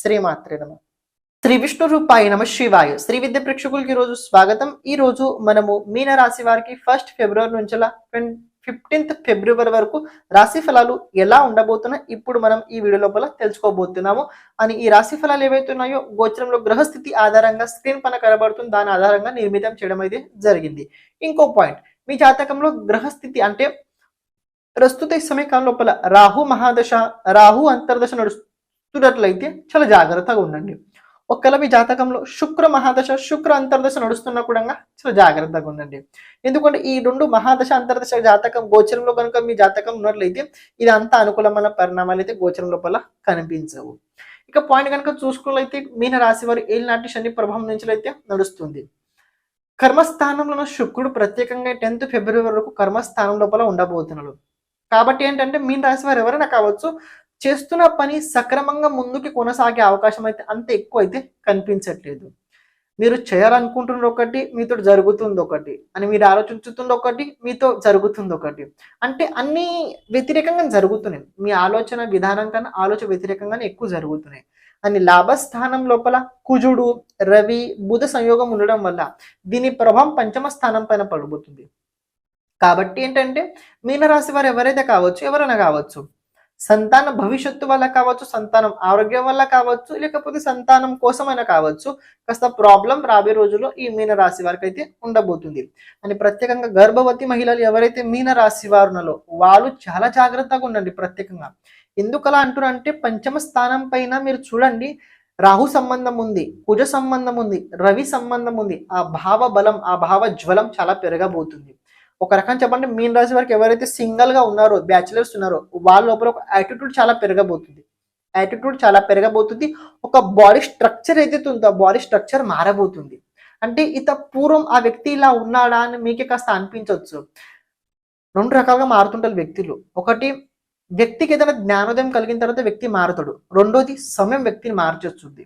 శ్రీమాత్రే నమ. శ్రీ విష్ణు రూపాయ నమ శివాయ. శ్రీ విద్య ప్రేక్షకులకి రోజు స్వాగతం. ఈ రోజు మనము మీన రాశి వారికి ఫస్ట్ ఫిబ్రవరి నుంచి ఫిఫ్టీన్త్ ఫిబ్రవరి వరకు రాశి ఫలాలు ఎలా ఉండబోతున్నాయి ఇప్పుడు మనం ఈ వీడియో లోపల తెలుసుకోబోతున్నాము. అని ఈ రాశి ఫలాలు ఏవైతే ఉన్నాయో గోచరంలో గ్రహస్థితి ఆధారంగా స్క్రీన్ పైన కనబడుతుంది దాని ఆధారంగా నిర్మితం చేయడం అయితే జరిగింది. ఇంకో పాయింట్ మీ జాతకంలో గ్రహస్థితి అంటే ప్రస్తుత ఈ సమయకాలం లోపల రాహు మహాదశ రాహు అంతర్దశ చూడట్లయితే చాలా జాగ్రత్తగా ఉండండి. ఒకవేళ మీ జాతకంలో శుక్ర మహాదశ శుక్ర అంతర్దశ నడుస్తున్నా కూడా చాలా జాగ్రత్తగా ఉండండి. ఎందుకంటే ఈ రెండు మహాదశ అంతర్దశ జాతకం గోచరంలో కనుక మీ జాతకం ఉన్నట్లయితే ఇది అంతా అనుకూలమైన పరిణామాలు అయితే గోచరం లోపల కనిపించవు. ఇక పాయింట్ కనుక చూసుకున్నట్లయితే మీన రాశి వారు ఏలినాటి శని ప్రభావం నుంచి అయితే నడుస్తుంది. కర్మస్థానంలో ఉన్న శుక్రుడు ప్రత్యేకంగా టెన్త్ ఫిబ్రవరి వరకు కర్మస్థానం లోపల ఉండబోతున్నాడు. కాబట్టి ఏంటంటే మీన రాశి వారు ఎవరైనా కావచ్చు చేస్తున్న పని సక్రమంగా ముందుకి కొనసాగే అవకాశం అయితే అంత ఎక్కువ అయితే కనిపించట్లేదు. మీరు చేయాలనుకుంటున్న ఒకటి మీతో జరుగుతుంది ఒకటి అని మీరు ఆలోచించుతుంది ఒకటి మీతో జరుగుతుంది ఒకటి. అంటే అన్ని వ్యతిరేకంగా జరుగుతున్నాయి. మీ ఆలోచన విధానం కన్నా ఆలోచన వ్యతిరేకంగానే ఎక్కువ జరుగుతున్నాయి. అని లాభస్థానం లోపల కుజుడు రవి బుధ సంయోగం ఉండడం వల్ల దీని ప్రభావం పంచమ స్థానం పైన పడబోతుంది కాబట్టి ఏంటంటే మీనరాశి వారు ఎవరైతే కావచ్చు ఎవరైనా కావచ్చు సంతాన భవిష్యత్తు వల్ల కావచ్చు సంతానం ఆరోగ్యం వల్ల కావచ్చు లేకపోతే సంతానం కోసమైనా కావచ్చు కాస్త ప్రాబ్లం రాబోయే రోజుల్లో ఈ మీన రాశి వారికి అయితే ఉండబోతుంది. అని ప్రత్యేకంగా గర్భవతి మహిళలు ఎవరైతే మీన రాశి వారునలో వాళ్ళు చాలా జాగ్రత్తగా ఉండండి ప్రత్యేకంగా. ఎందుకు అలా అంటున్నారంటే పంచమ స్థానం పైన మీరు చూడండి రాహు సంబంధం ఉంది కుజ సంబంధం ఉంది రవి సంబంధం ఉంది. ఆ భావ బలం ఆ భావ జ్వలం చాలా పెరగబోతుంది. ఒక రకం చెప్పండి మీన్ రాశి వారికి ఎవరైతే సింగిల్గా ఉన్నారో బ్యాచిలర్స్ ఉన్నారో వాళ్ళ లోపల ఒక యాటిట్యూడ్ చాలా పెరగబోతుంది. యాటిట్యూడ్ చాలా పెరగబోతుంది. ఒక బాడీ స్ట్రక్చర్ ఏదైతే ఉందో బాడీ స్ట్రక్చర్ మారబోతుంది. అంటే ఇత పూర్వం ఆ వ్యక్తి ఇలా ఉన్నాడా అని మీకే కాస్త అనిపించవచ్చు. రెండు రకాలుగా మారుతుంటారు వ్యక్తులు. ఒకటి వ్యక్తికి ఏదైనా జ్ఞానోదయం కలిగిన తర్వాత వ్యక్తి మారుతాడు. రెండోది సమయం వ్యక్తిని మార్చేస్తుంది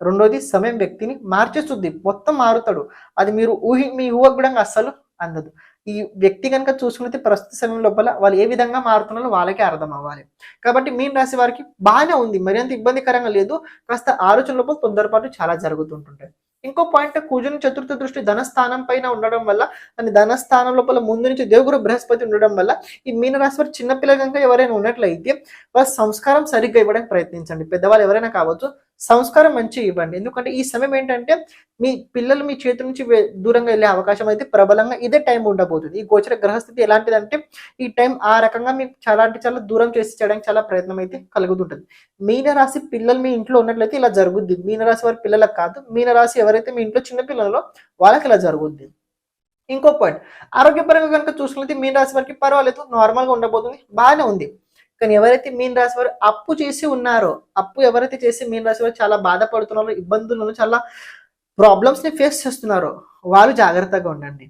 రెండోది సమయం వ్యక్తిని మార్చేస్తుంది మొత్తం మారుతాడు. అది మీరు ఊహి మీ ఊహకు కూడా అస్సలు అందదు. ఈ వ్యక్తి కనుక చూసుకుంటే ప్రస్తుత సమయం లోపల వాళ్ళు ఏ విధంగా మారుతున్నారో వాళ్ళకే అర్థం అవ్వాలి. కాబట్టి మీన్ రాశి వారికి బాగానే ఉంది. మరింత ఇబ్బందికరంగా లేదు. కాస్త ఆలోచన లోపల తొందరపాటు చాలా జరుగుతుంటుంటాయి. ఇంకో పాయింట్ కుజుని చతుర్థ దృష్టి ధనస్థానం పైన ఉండడం వల్ల అని ధనస్థానం లోపల ముందు నుంచి దేవుగురు బృహస్పతి ఉండడం వల్ల ఈ మీనరాశి వారు చిన్నపిల్ల కనుక ఎవరైనా ఉన్నట్లయితే వారి సంస్కారం సరిగ్గా ఇవ్వడానికి ప్రయత్నించండి. పెద్దవాళ్ళు ఎవరైనా కావచ్చు సంస్కారం మంచిగా ఇవ్వండి. ఎందుకంటే ఈ సమయం ఏంటంటే మీ పిల్లలు మీ చేతి నుంచి దూరంగా వెళ్ళే అవకాశం అయితే ప్రబలంగా ఇదే టైం ఉండబోతుంది. ఈ గోచర గ్రహస్థితి ఎలాంటిదంటే ఈ టైం ఆ రకంగా మీకు చాలా అంటే చాలా దూరం చేసి చేయడానికి చాలా ప్రయత్నం అయితే కలుగుతుంటుంది. మీనరాశి పిల్లలు మీ ఇంట్లో ఉన్నట్లయితే ఇలా జరుగుద్ది. మీనరాశి వారి పిల్లలకు కాదు మీనరాశి ఎవరైతే మీ ఇంట్లో చిన్న పిల్లలో వాళ్ళకి ఇలా జరుగుద్ది. ఇంకో పాయింట్ ఆరోగ్యపరంగా కనుక చూసినట్లయితే మీనరాశి వారికి పర్వాలేదు నార్మల్గా ఉండబోతుంది బాగానే ఉంది. కానీ ఎవరైతే మీన రాశి వారు అప్పు చేసి ఉన్నారో అప్పు ఎవరైతే చేసి మీన రాశి వారు చాలా బాధపడుతున్నారో ఇబ్బందులను చాలా ప్రాబ్లమ్స్ని ఫేస్ చేస్తున్నారో వారు జాగ్రత్తగా ఉండండి.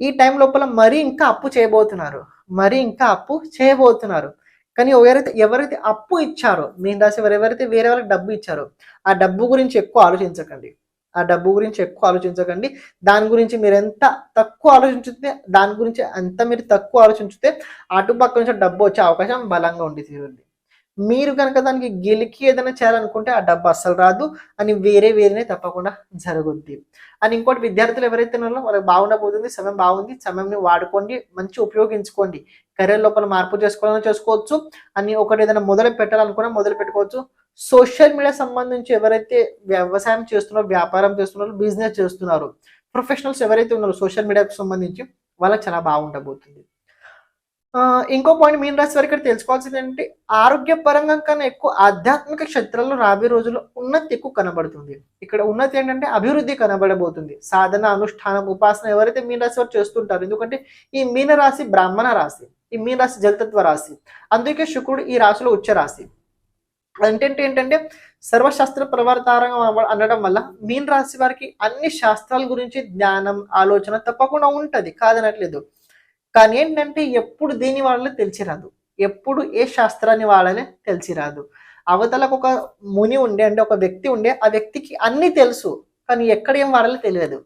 ఈ టైం లోపల మరీ ఇంకా అప్పు చేయబోతున్నారు. మరీ ఇంకా అప్పు చేయబోతున్నారు. కానీ ఎవరైతే ఎవరైతే అప్పు ఇచ్చారో మీన రాశి వారు ఎవరైతే వేరే వాళ్ళకి డబ్బు ఇచ్చారో ఆ డబ్బు గురించి ఎక్కువ ఆలోచించకండి. ఆ డబ్బు గురించి ఎక్కువ ఆలోచించకండి. దాని గురించి మీరు ఎంత తక్కువ ఆలోచించితే దాని గురించి ఎంత మీరు తక్కువ ఆలోచించితే అటుపక్క నుంచి డబ్బు వచ్చే అవకాశం బలంగా ఉండి తీరుంది. మీరు కనుక దానికి గెలికి ఏదైనా చేయాలనుకుంటే ఆ డబ్బు అస్సలు రాదు అని వేరే వేరేనే తప్పకుండా జరుగుద్ది. అని ఇంకోటి విద్యార్థులు ఎవరైతే ఉన్నారో వాళ్ళకి బాగుండబోతుంది సమయం బాగుంది సమయంని వాడుకోండి మంచి ఉపయోగించుకోండి. కెరీర్ లోపల మార్పు చేసుకోవాలని చేసుకోవచ్చు. అని ఒకటి ఏదైనా మొదలు పెట్టాలనుకున్నా మొదలు పెట్టుకోవచ్చు. సోషల్ మీడియా సంబంధించి ఎవరైతే వ్యవసాయం చేస్తున్నారో వ్యాపారం చేస్తున్నారో బిజినెస్ చేస్తున్నారు ప్రొఫెషనల్స్ ఎవరైతే ఉన్నారో సోషల్ మీడియాకు సంబంధించి వాళ్ళకి చాలా బాగుండబోతుంది. ఇంకో పాయింట్ మీన రాశి వారికి ఇక్కడ తెలుసుకోవాల్సింది ఏంటంటే ఆరోగ్యపరంగా కన్నా ఎక్కువ ఆధ్యాత్మిక క్షేత్రాల్లో రాబోయే రోజుల్లో ఉన్నతి ఎక్కువ కనబడుతుంది. ఇక్కడ ఉన్నతి ఏంటంటే అభివృద్ధి కనబడబోతుంది. సాధన అనుష్ఠానం ఉపాసన ఎవరైతే మీన రాశి వారు చేస్తుంటారు ఎందుకంటే ఈ మీన రాశి బ్రాహ్మణ రాశి ఈ మీన రాశి జలతత్వ రాశి అందుకే శుక్రుడు ఈ రాశిలో ఉచ్చ రాశి. అంటే ఏంటంటే సర్వశాస్త్ర ప్రవర్తారంగా అనడం వల్ల మీన్ రాశి వారికి అన్ని శాస్త్రాల గురించి జ్ఞానం ఆలోచన తప్పకుండా ఉంటుంది. కాదనట్లేదు. కానీ ఏంటంటే ఎప్పుడు దీని వాడాలో తెలిసి రాదు ఎప్పుడు ఏ శాస్త్రాన్ని వాళ్ళని తెలిసి రాదు అవతలకు ఒక ముని ఉండే అంటే ఒక వ్యక్తి ఉండే ఆ వ్యక్తికి అన్ని తెలుసు. కానీ ఎక్కడ ఏం వాడాలో తెలియదు.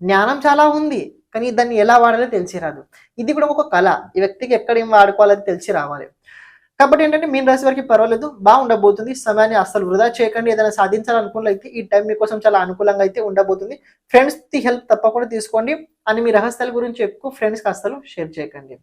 జ్ఞానం చాలా ఉంది. కానీ దాన్ని ఎలా వాడాలో తెలిసి రాదు ఇది కూడా ఒక కళ. ఈ వ్యక్తికి ఎక్కడ ఏం వాడుకోవాలని తెలిసి రావాలి. కాబట్టి ఏంటంటే మీన రాశి వారికి పర్వాలేదు బాగుండబోతుంది. సమయాన్ని అస్సలు వృధా చేయకండి. ఏదైనా సాధించాలనుకున్నట్లయితే ఈ టైం మీకోసం చాలా అనుకూలంగా అయితే ఉండబోతుంది. ఫ్రెండ్స్ ది హెల్ప్ తప్పకుండా తీసుకోండి. అని మీ రహస్యాల గురించి ఎక్కువ ఫ్రెండ్స్కి అస్సలు షేర్ చేయకండి.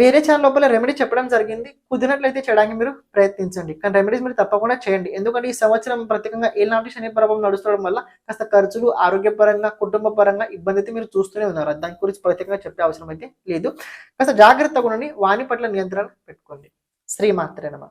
వేరే ఛానల్ లోపల రెమెడీ చెప్పడం జరిగింది. కుదిరినట్లయితే చేయడానికి మీరు ప్రయత్నించండి. కానీ రెమెడీస్ మీరు తప్పకుండా చేయండి. ఎందుకంటే ఈ సంవత్సరం ప్రత్యేకంగా ఏలాంటి శని ప్రభావం నడుస్తుండడం వల్ల కాస్త ఖర్చులు ఆరోగ్యపరంగా కుటుంబ పరంగా ఇబ్బంది అయితే మీరు చూస్తూనే ఉన్నారు. దాని గురించి ప్రత్యేకంగా చెప్పే అవసరం అయితే లేదు. కాస్త జాగ్రత్తగా ఉండండి. వాని పట్ల నియంత్రణ పెట్టుకోండి. శ్రీమాత్రేనమా